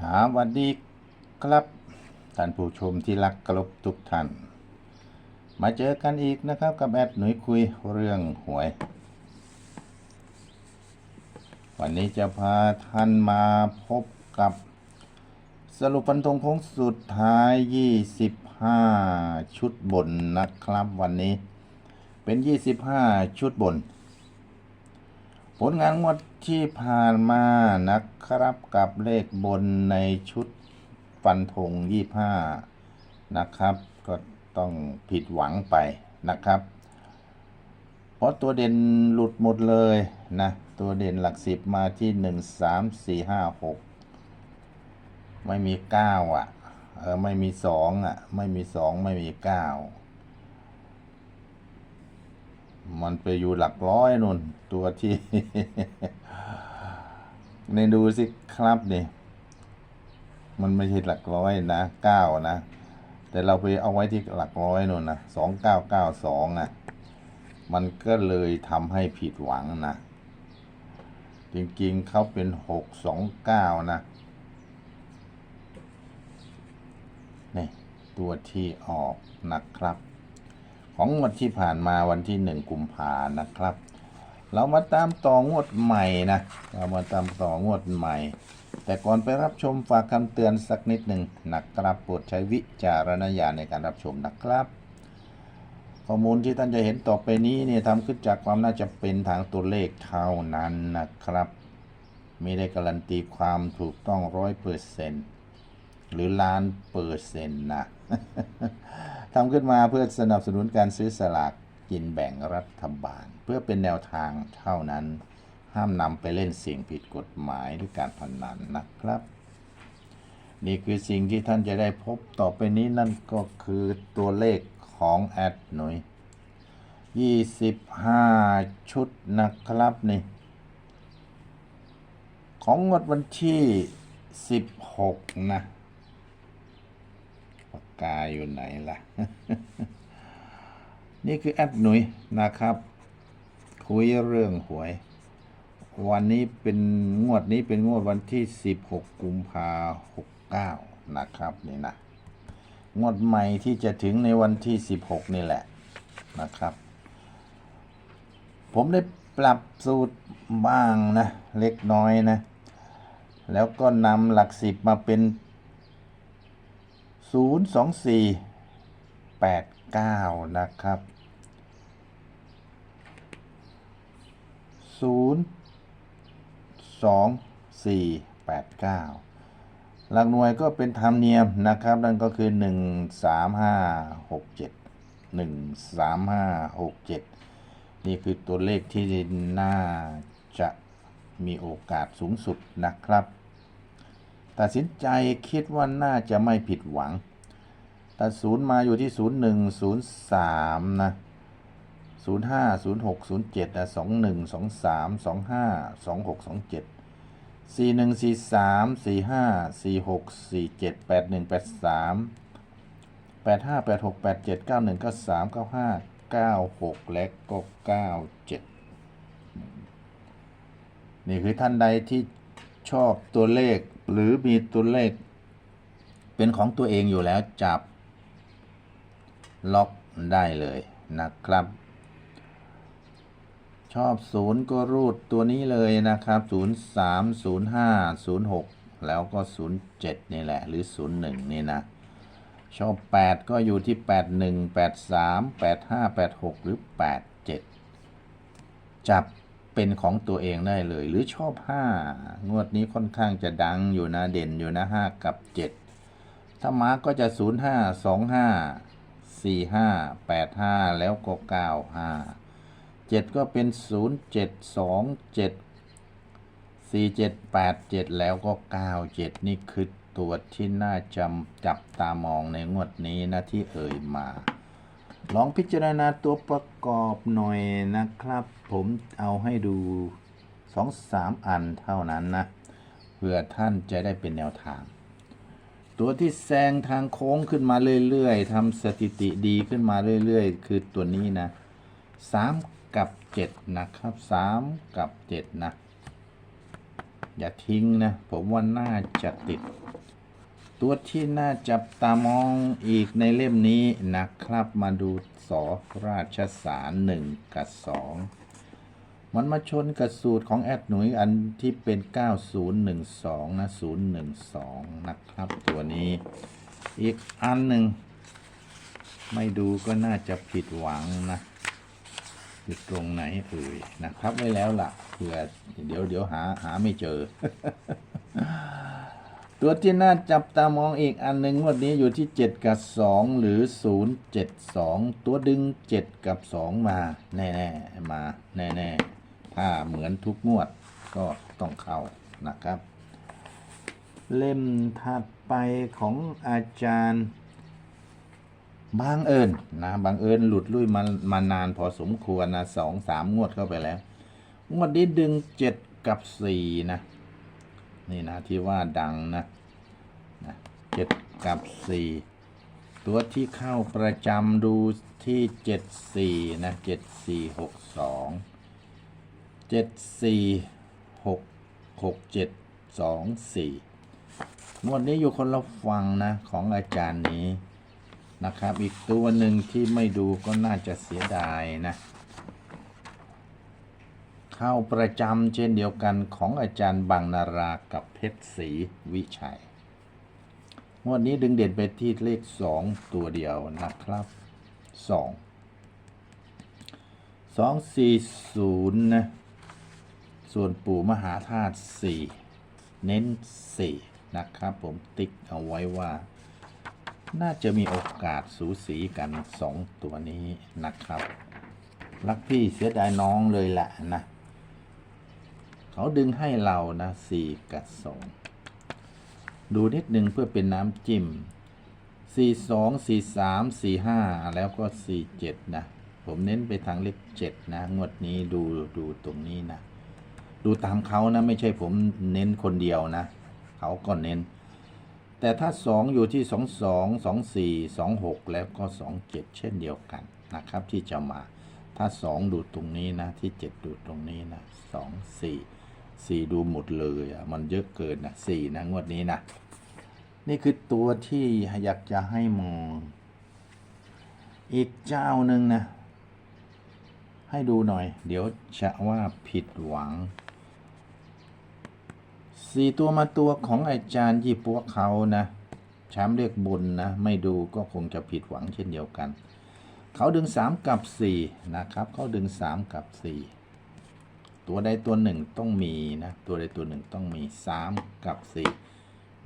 ครับสวัสดีครับท่านผู้ชมที่รักกรบทุกท่าน มาเจอกันอีกนะครับกับแอดหนุ่ยคุยเรื่องหวย วันนี้จะพาท่านมาพบกับสรุปฟันธงโค้งสุดท้าย 25 ชุดบนนะครับวันนี้เป็น 25 ชุดบน ผลงานงวด ที่ผ่านมานะครับกับเลขบนในชุดฟันธง25นะครับ ก็ต้องผิดหวังไปนะครับ เพราะตัวเด่นหลุดหมดเลยนะ ตัวเด่นหลักสิบมาที่1 3 4 5 6ไม่มี9อะเออไม่มี2อะ ไม่มี2ไม่มี9มันไปอยู่หลักร้อยนุ่นตัวที่ ในดูสิครับนี่มันไม่ใช่หลักร้อยนะเก้านะ แต่เราไปเอาไว้ที่หลักร้อยนู่นนะสองเก้าเก้าสองนะมันก็เลยทำให้ผิดหวังนะ จริงๆเขาเป็นหกสองเก้านะนี่ตัวที่ออกนะครับ ของงวดที่ผ่านมาวันที่หนึ่งกุมภานะครับ เรามาตามต่องวดใหม่นะ เรามาตามต่องวดใหม่ แต่ก่อนไปรับชมฝากคำเตือนสักนิดหนึ่งนะครับโปรดใช้วิจารณญาณในการรับชมนะครับ ข้อมูลที่ท่านจะเห็นต่อไปนี้เนี่ยทำขึ้นจากความน่าจะเป็นทางตัวเลขเท่านั้นนะครับ ไม่ได้การันตีความถูกต้องร้อยเปอร์เซนต์หรือล้านเปอร์เซ็นต์นะทำขึ้นมาเพื่อสนับสนุนการซื้อสลาก กินแบ่งรัฐบาล เพื่อเป็นแนวทางเท่านั้น ห้ามนำไปเล่นเสี่ยงผิดกฎหมายหรือการพนันนะครับ นี่คือสิ่งที่ท่านจะได้พบต่อไปนี้นั่นก็คือตัวเลขของแอดหน่วย25 ชุดนะครับนี่ ของงวดวันที่ 16 นะปากกาอยู่ไหนล่ะ นี่คือแอดหนุยนะครับ คุยเรื่องหวย วันนี้เป็นงวดนี้เป็นงวดวันที่ 16 กุมภา69นะครับนี่นะ งวดใหม่ที่จะถึงในวันที่ 16 นี่แหละนะครับ ผมได้ปรับสูตรบ้างนะ เล็กน้อยนะ แล้วก็นำหลักสิบมาเป็น 0 2 4 8 9 นะครับ 0 2 4 8 9 หลักหน่วยก็เป็นธรรมเนียมนะครับ นั่นก็คือ 1 3 5 6 7 1 3 5 6 7 นี่คือตัวเลขที่น่าจะมีโอกาสสูงสุดนะครับ ตัดสินใจคิดว่าน่าจะไม่ผิดหวัง ศูนย์มาอยู่ที่ศูนย์หนึ่งศูนย์สามนะศูนย์ห้าศูนย์หกศูนย์เจ็ดนะสองหนึ่งสองสามสองห้าสองหกสองเจ็ดสี่หนึ่งสี่สามสี่ห้าสี่หกสี่เจ็ดแปดหนึ่งแปดสามแปดห้าแปดหกแปดเจ็ดเก้าหนึ่งเก้าสามเก้าห้าเก้าหกและก็เก้าเจ็ดนี่คือท่านใดที่ชอบตัวเลขหรือมีตัวเลขเป็นของตัวเองอยู่แล้วจับ ล็อกได้เลยนะครับ ชอบศูนย์ก็รูดตัวนี้เลยนะครับ 0 3 0 5 0 6 แล้วก็ 0 7 นี่แหละ หรือ 0 1 นี่นะ ชอบ 8 ก็อยู่ที่ 8 1 8 3 8 5 8 6 หรือ 8 7 จับเป็นของตัวเองได้เลย หรือชอบ 5 งวดนี้ค่อนข้างจะดังอยู่นะ เด่นอยู่นะ 5 กับ 7 ถ้ามาร์กก็จะ 0 5 2 5 4 5 8 5แล้วก็9 5 7ก็เป็น0 7 2 7 4 7 8 7แล้วก็9 7นี่คือตัวที่น่าจำจับตามองในงวดนี้นะที่เอ่ยมา ลองพิจารณาตัวประกอบหน่อยนะครับ ผมเอาให้ดู2-3อันเท่านั้นนะ เพื่อท่านจะได้เป็นแนวทาง ตัวที่แซงทางโค้งขึ้นมาเรื่อยๆทำสถิติดีขึ้นมาเรื่อยๆ คือตัวนี้นะ3กับ7นะครับ3กับ7นะ อย่าทิ้งนะ ผมว่าน่าจะติด ตัวที่น่าจับตามองอีกในเล่มนี้นะครับ มาดูสอราชสารหนึ่งกับสอง มันมาชนกับสูตรของแอดหนุยอันที่เป็น 9012 นะ 012 นะครับ ตัวนี้ อีกอันหนึ่ง ไม่ดูก็น่าจะผิดหวังนะอยู่ตรงไหนเอ่ยนะครับไว้แล้วล่ะเผื่อเดี๋ยวเดี๋ยวหาหาไม่เจอ ตัวที่น่าจับตามองอีกอันหนึ่งงวดนี้อยู่ที่ 7 กับ 2 หรือ 072 ตัวดึง 7 กับ 2 มา แน่ ๆ มา แน่ ๆ ถ้าเหมือนทุกงวดก็ต้องเข้านะครับ เล่มถัดไปของอาจารย์บางเอิญนะบางเอิญหลุดลุ่ยมามานานพอสมควรนะสองสามงวดเข้าไปแล้ว งวดนี้ดึงเจ็ดกับสี่นะ นี่นะที่ว่าดังนะนะเจ็ดกับสี่ตัวที่เข้าประจำดูที่เจ็ดสี่นะเจ็ดสี่หกสอง เจ็ดสี่หกหกเจ็ดสองสี่งวดนี้อยู่คนละฟังนะของอาจารย์นี้นะครับ อีกตัวหนึ่งที่ไม่ดูก็น่าจะเสียดายนะ เข้าประจำเช่นเดียวกันของอาจารย์บางนารากับเพชรศรีวิชัยงวดนี้ดึงเด่นไปที่เลขสองตัวเดียวนะครับสองสองสี่ศูนย์นะ ส่วนปู่มหาธาตุสี่เน้นสี่นะครับผมติ๊กเอาไว้ว่า น่าจะมีโอกาสสูสีกันสองตัวนี้นะครับ รักพี่เสียดายน้องเลยแหละนะ เขาดึงให้เรานะสี่กับสองดูนิดนึงเพื่อเป็นน้ำจิ้มสี่สองสี่สามสี่ห้าแล้วก็สี่เจ็ดนะ ผมเน้นไปทางเลขเจ็ดนะ งวดนี้ดูดูตรงนี้นะ ดูตามเขานะ ไม่ใช่ผมเน้นคนเดียวนะ เขาก็เน้น แต่ถ้า 2 อยู่ที่ 2 2 2 4 2 6 แล้วก็ 2 7 เช่นเดียวกันนะครับ ที่จะมาถ้า 2 ดูตรงนี้นะ ที่ 7 ดูตรงนี้นะ 2 4 4 ดูหมดเลยอะมันเยอะเกินนะ4นะงวดนี้นะ นี่คือตัวที่อยากจะให้มอง อีกเจ้าหนึ่งนะให้ดูหน่อย เดี๋ยวจะว่าผิดหวัง สี่ตัวมาตัวของอาจารย์ยี่ปัวเขานะแชมป์เรียกบุญนะ ไม่ดูก็คงจะผิดหวังเช่นเดียวกัน เขาดึงสามกับสี่นะครับ เขาดึงสามกับสี่ตัวใดตัวหนึ่งต้องมีนะ ตัวใดตัวหนึ่งต้องมีสามกับสี่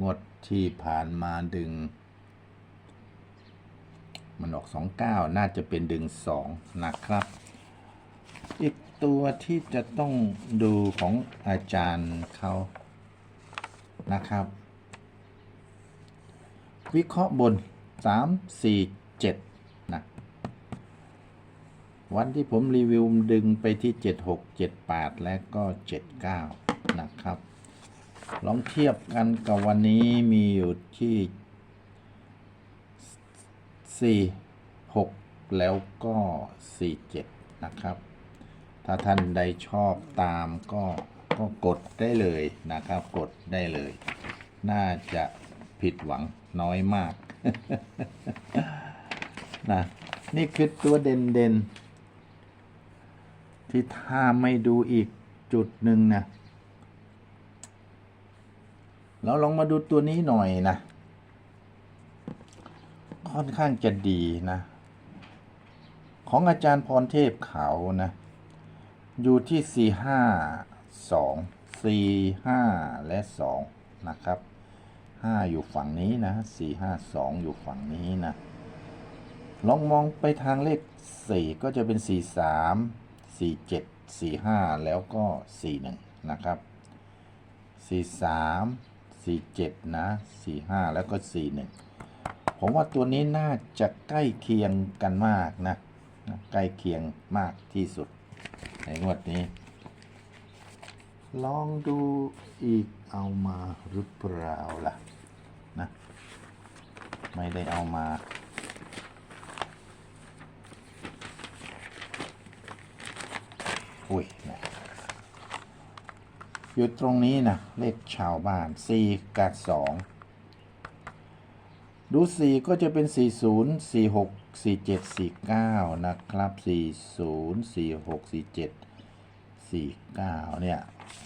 งวดที่ผ่านมาดึง มันออกสองเก้าน่าจะเป็นดึงสองนะครับ อีกตัวที่จะต้องดูของอาจารย์เขา นะครับ วิเคราะห์บน 3 4 7นะวันที่ผมรีวิวดึงไปที่ 76 78 และก็ 79 นะครับ ลองเทียบกันกับวันนี้มีอยู่ที่ 4 6 แล้วก็ 47 นะครับ ถ้าท่านใดชอบตามก็ ก็กดได้เลยนะครับ กดได้เลย น่าจะผิดหวังน้อยมากนะนี่คือตัวเด่นเด่นๆที่ถ้าไม่ดูอีกจุดหนึ่งนะเราลองมาดูตัวนี้หน่อยนะ ค่อนข้างจะดีนะ ของอาจารย์พรเทพเขานะ อยู่ที่4 5 2 4 5 และ 2 นะครับ 5 อยู่ฝั่งนี้นะ 4 5 2 อยู่ฝั่งนี้นะ ลองมองไปทางเลข 4 ก็จะเป็น 4 3 4 7 4 5 แล้วก็ 4 1 นะครับ 4 3 4 7 นะ 4 5 แล้วก็ 4 1 ผมว่าตัวนี้น่าจะใกล้เคียงกันมากนะนะใกล้เคียงมากที่สุดในงวดนี้ ลองดูอีกเอามาหรือเปล่าล่ะนะไม่ได้เอามา อุ้ยนะอยู่ตรงนี้นะเลขชาวบ้านสี่กับสองดูสี่ก็จะเป็นสี่ศูนย์สี่หกสี่เจ็ดสี่เก้านะครับสี่ศูนย์สี่หกสี่เจ็ดสี่เก้าเนี่ย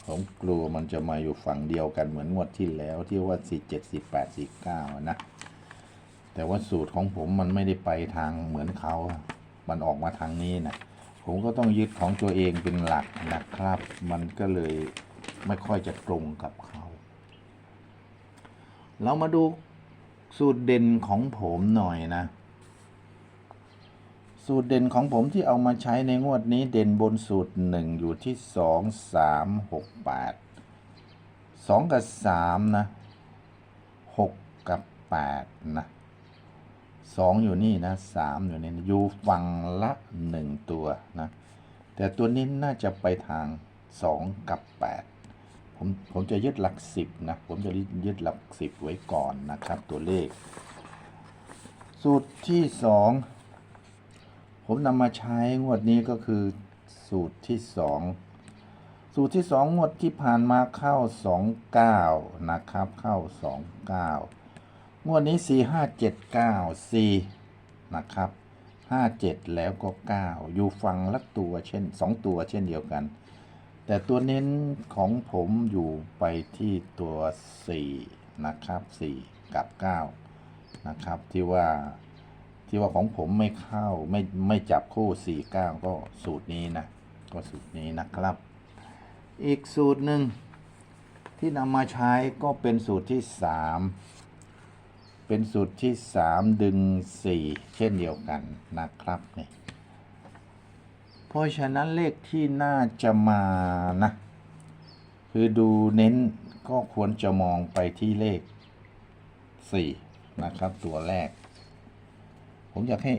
ผมกลัวมันจะมาอยู่ฝั่งเดียวกันเหมือนงวดที่แล้วที่ว่าสี่เจ็ดสิแปดสิเก้านะ แต่ว่าสูตรของผมมันไม่ได้ไปทางเหมือนเขา มันออกมาทางนี้นะ ผมก็ต้องยึดของตัวเองเป็นหลักนะครับ มันก็เลยไม่ค่อยจะตรงกับเขา เรามาดูสูตรเด่นของผมหน่อยนะ สูตรเด่นของผมที่เอามาใช้ในงวดนี้เด่นบนสูตรหนึ่งอยู่ที่สองสามหกแปดสองกับสามนะหกกับแปดนะสองอยู่นี่นะสามอยู่นี่นะอยู่ฝั่งละหนึ่งตัวนะ แต่ตัวนี้น่าจะไปทางสองกับแปดผมผมจะยึดหลักสิบนะ ผมจะยึดหลักสิบไว้ก่อนนะครับ ตัวเลข สูตรที่สอง ผมนำมาใช้งวดนี้ก็คือสูตรที่สองสูตรที่สองงวดที่ผ่านมาเข้าสองเก้านะครับ เข้าสองเก้างวดนี้ 4 5 7 9 4 นะครับ 57 แล้วก็ 9 อยู่ฝั่งละตัวเช่น 2 ตัวเช่นเดียวกัน แต่ตัวเน้นของผมอยู่ไปที่ตัว 4 นะครับ 4 กับ 9 นะครับที่ว่า ที่ว่าของผมไม่เข้าไม่ไม่จับคู่4 9ก็สูตรนี้นะ ก็สูตรนี้นะครับ อีกสูตรหนึ่งที่นำมาใช้ก็เป็นสูตรที่3เป็นสูตรที่3ดึง4เช่นเดียวกันนะครับนี่เพราะฉะนั้นเลขที่น่าจะมานะ คือดูเน้นก็ควรจะมองไปที่เลข4นะครับ ตัวแรก ผมอยากให้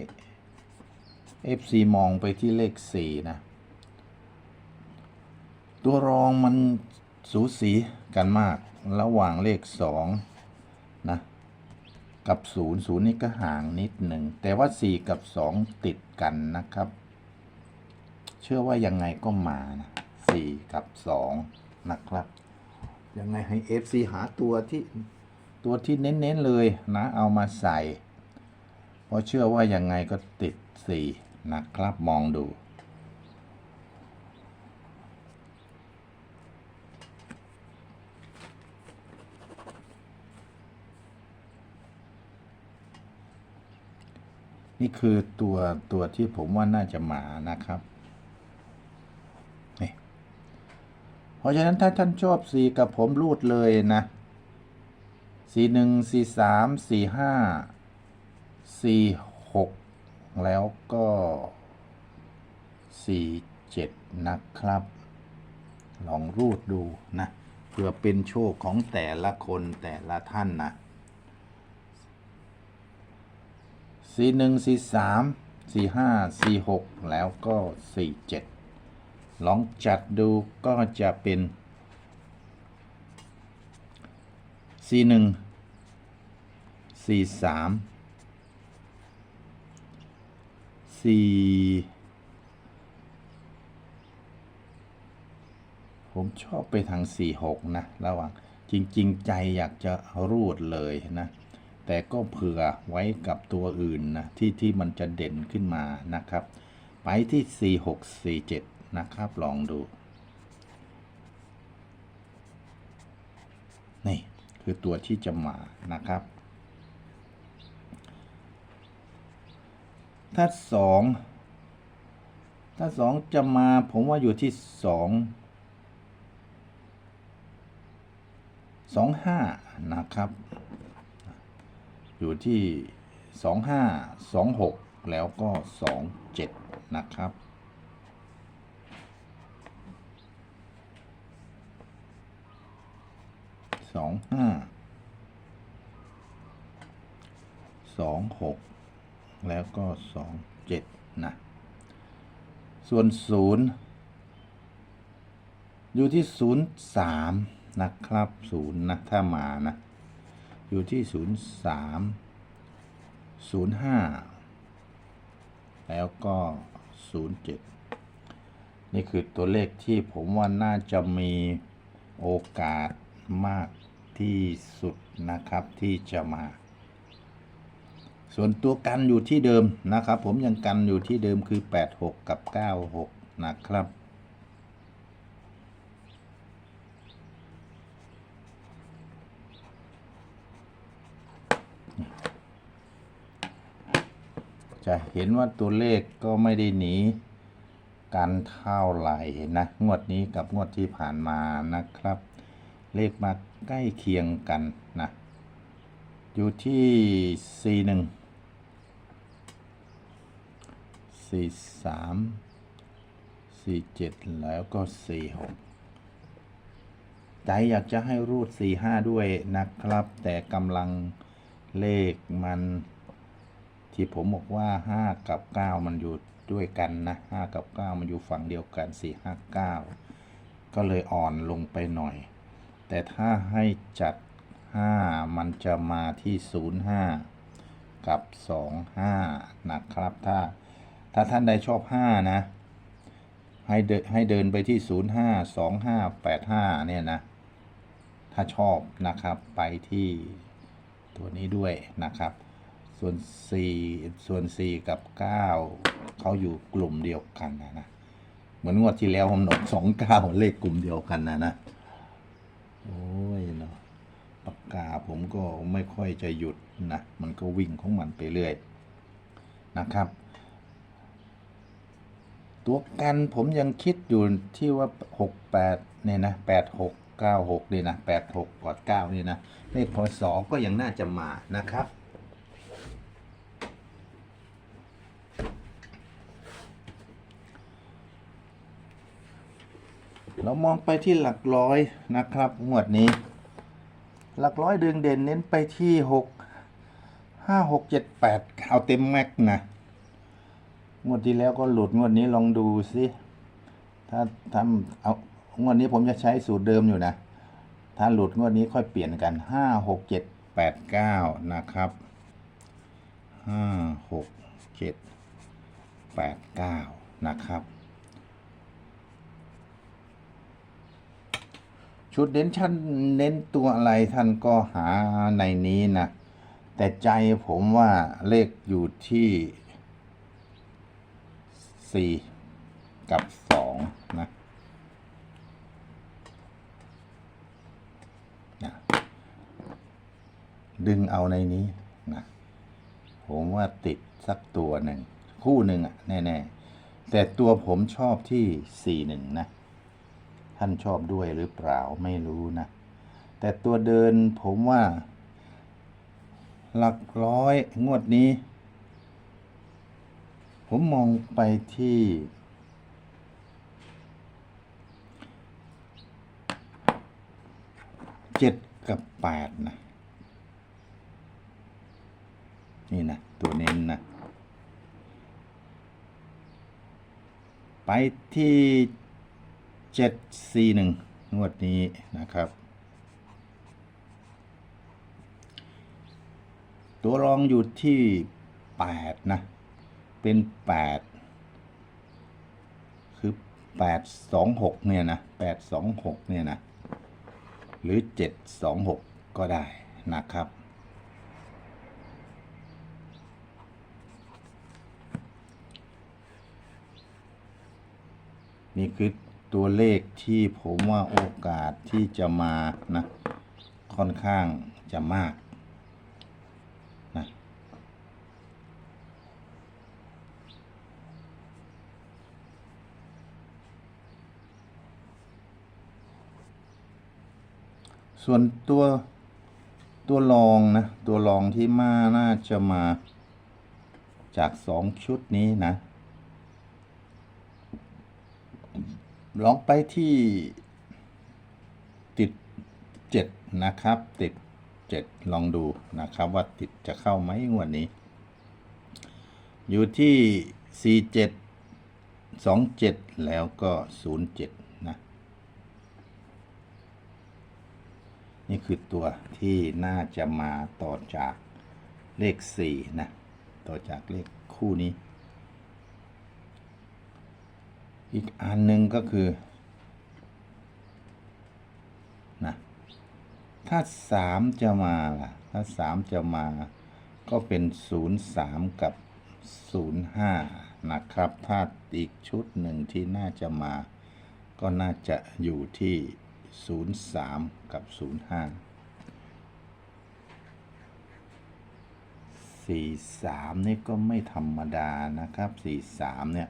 FC มองไปที่เลข 4 นะ ตัวรองมันสูสีกันมากระหว่างเลข 2 นะ กับ 0 0 นี่ก็ห่างนิดหนึ่ง แต่ว่า 4 กับ 2 ติดกันนะครับ เชื่อว่ายังไงก็มานะ4กับ 2 นะครับ ยังไงให้ FC หาตัวที่ตัวที่เน้น ๆ เลยนะ เอามาใส่ ราะเชื่อว่ายังไงก็ติด 4 นะครับมองดู นี่คือตัวตัวที่ผมว่าน่าจะมานะครับนี่เพราะฉะนั้นถ้าท่านชอบสีกับผมรูดเลยนะสีหนึ่งสีสามสีห้า สีหกแล้วก็สี่เจ็ดนะครับ ลองรูดดูนะ เพื่อเป็นโชคของแต่ละคนแต่ละท่านนะสี่หนึ่งสี่สามสี่ห้าสี่หกแล้วก็สี่เจ็ดลองจัดดูก็จะเป็นสี่หนึ่ง สี่ผมชอบไปทางสี่หกนะระหว่างจริง ๆ ใจอยากจะรูดเลยนะ แต่ก็เผื่อไว้กับตัวอื่นนะที่ที่มันจะเด่นขึ้นมานะครับ ไปที่4 6 4 7นะครับ ลองดู นี่ คือตัวที่จะมานะครับ ถ้า2ถ้า2จะมาผมว่าอยู่ที่2 2 5นะครับ อยู่ที่สองห้าสองหกแล้วก็สองเจ็ดนะครับสองห้าสองหก แล้วก็สองเจ็ดนะ ส่วนศูนย์อยู่ที่ศูนย์สามนะครับศูนย์นะ ถ้ามานะ อยู่ที่ศูนย์สามศูนย์ห้าแล้วก็ศูนย์เจ็ดนี่คือตัวเลขที่ผมว่าน่าจะมีโอกาสมากที่สุดนะครับที่จะมา ส่วนตัวกันอยู่ที่เดิมนะครับ ผมยังกันอยู่ที่เดิมคือ 86 กับ 96 นะครับ จะเห็นว่าตัวเลขก็ไม่ได้หนีกันเท่าไหร่นะงวดนี้กับงวดที่ผ่านมานะครับ เลขมาใกล้เคียงกันนะอยู่ที่ 41 43 47แล้วก็46ใจอยากจะให้รูด45ด้วยนะครับ แต่กำลังเลขมัน ที่ผมบอกว่า5กับ9มันอยู่ด้วยกันนะ5กับ9มันอยู่ฝั่งเดียวกัน4 5 9ก็เลยอ่อนลงไปหน่อย แต่ถ้าให้จัด5มันจะมาที่05กับ25นะครับ ถ้า ถ้าท่านใดชอบ 5 นะ ให้เดินให้เดินไปที่ 05 25 85 เนี่ยนะ ถ้าชอบนะครับไปที่ตัวนี้ด้วยนะครับ ส่วน 4 ส่วน 4 กับ 9 เขาอยู่กลุ่มเดียวกันนะนะ เหมือนงวดที่แล้วผมหนกสองเก้าเลขกลุ่มเดียวกันนะนะ โอ้ยเนาะปากกาผมก็ไม่ค่อยจะหยุดนะ มันก็วิ่งของมันไปเรื่อยนะครับ ตัวกันผมยังคิดอยู่ที่ว่า 68เนี่ยนะ86 96นี่นะ86กอด9นี่นะเลขพศก็ยังน่าจะมานะครับเรามองไปที่หลักร้อยนะครับงวดนี้ หลักร้อยเดืองเด่นเน้นไปที่หกห้าหกเจ็ดแปดเอาเต็มแม็กนะ งวดที่แล้วก็หลุดงวดนี้ลองดูสิถ้าทำเอางวดนี้ผมจะใช้สูตรเดิมอยู่นะ ถ้าหลุดงวดนี้ค่อยเปลี่ยนกันห้าหกเจ็ดแปดเก้านะครับห้าหกเจ็ดแปดเก้านะครับ ชุดเน้นชั้นเน้นตัวอะไรท่านก็หาในนี้นะ แต่ใจผมว่าเลขอยู่ที่ 4 กับ 2 นะนะดึงเอาในนี้นะผมว่าติดสักตัวหนึ่ง คู่หนึ่งอะแน่ ๆ แต่ตัวผมชอบที่ 4 1 นะ ท่านชอบด้วยหรือเปล่าไม่รู้นะ แต่ตัวเดินผมว่า หลักร้อยงวดนี้ ผมมองไปที่ เจ็ดกับแปดนะ นี่นะ ตัวเน้นนะ ไปที่เจ็ดสี่หนึ่งงวดนี้นะครับ ตัวรองอยู่ที่แปดนะ เป็นแปดคือแปดสองหกเนี่ยนะแปดสองหกเนี่ยนะ หรือเจ็ดสองหกก็ได้นะครับ นี่คือตัวเลขที่ผมว่าโอกาสที่จะมานะ ค่อนข้างจะมากนะ ส่วนตัวตัวรองนะ ตัวรองที่มาน่าจะมาจากสองชุดนี้นะลองไปที่ติดเจ็ดนะครับ ติดเจ็ดลองดูนะครับ ว่าติดจะเข้าไหมงวดนี้ อยู่ที่สี่เจ็ดสองเจ็ดแล้วก็ศูนย์เจ็ด นี่คือตัวที่น่าจะมาต่อจากเลขสี่นะ ต่อจากเลขคู่นี้ อีกอันหนึ่งก็คือนะถ้าสามจะมาล่ะ ถ้าสามจะมา ก็เป็นศูนย์สามกับศูนย์ห้านะครับ ถ้าอีกชุดหนึ่งที่น่าจะมา ก็น่าจะอยู่ที่ ศูนย์สามกับศูนย์ห้าสี่สามนี่ก็ไม่ธรรมดานะครับสี่สามเนี่ย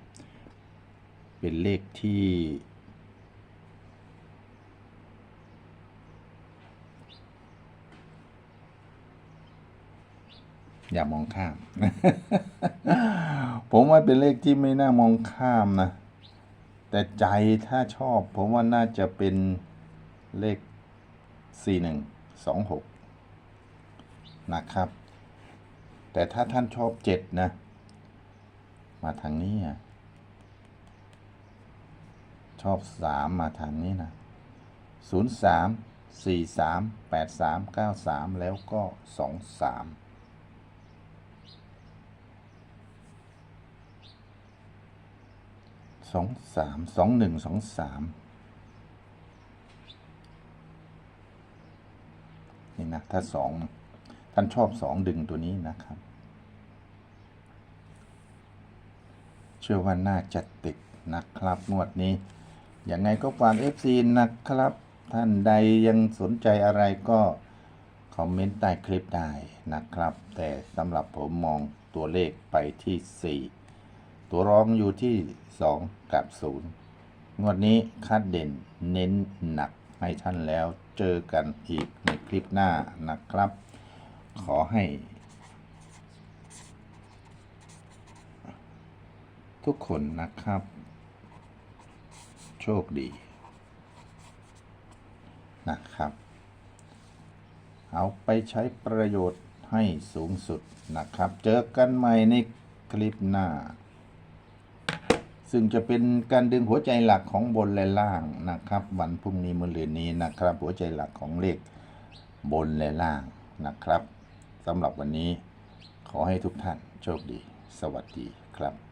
เป็นเลขที่อย่ามองข้าม ผมว่าเป็นเลขที่ไม่น่ามองข้ามนะ แต่ใจถ้าชอบ ผมว่าน่าจะเป็น เลขสี่หนึ่งสองหกนะครับ แต่ถ้าท่านชอบเจ็ดนะ มาทางนี้อะชอบสามมาทางนี้นะศูนย์สามสี่สามแปดสามเก้าสามแล้วก็สองสามสองสามสองหนึ่งสองสาม นี่นะถ้าสองท่านชอบสองดึงตัวนี้นะครับ เชื่อว่าน่าจะติดนะครับงวดนี้ยังไงก็ฝาก FC นะครับ ท่านใดยังสนใจอะไรก็คอมเมนต์ใต้คลิปได้นะครับ แต่สำหรับผมมองตัวเลขไปที่ 4 ตัวรองอยู่ที่ 2 กับ 0 งวดนี้คาดเด่นเน้นหนัก ให้ท่านแล้วเจอกันอีกในคลิปหน้านะครับ ขอให้ ทุกคนนะครับ โชคดี นะครับ เอาไปใช้ประโยชน์ให้สูงสุดนะครับ เจอกันใหม่ในคลิปหน้า ซึ่งจะเป็นการดึงหัวใจหลักของบนและล่างนะครับ วันพรุ่งนี้มะรืนนี้นะครับ หัวใจหลักของเลขบนและล่างนะครับสำหรับวันนี้ขอให้ทุกท่านโชคดี สวัสดีครับ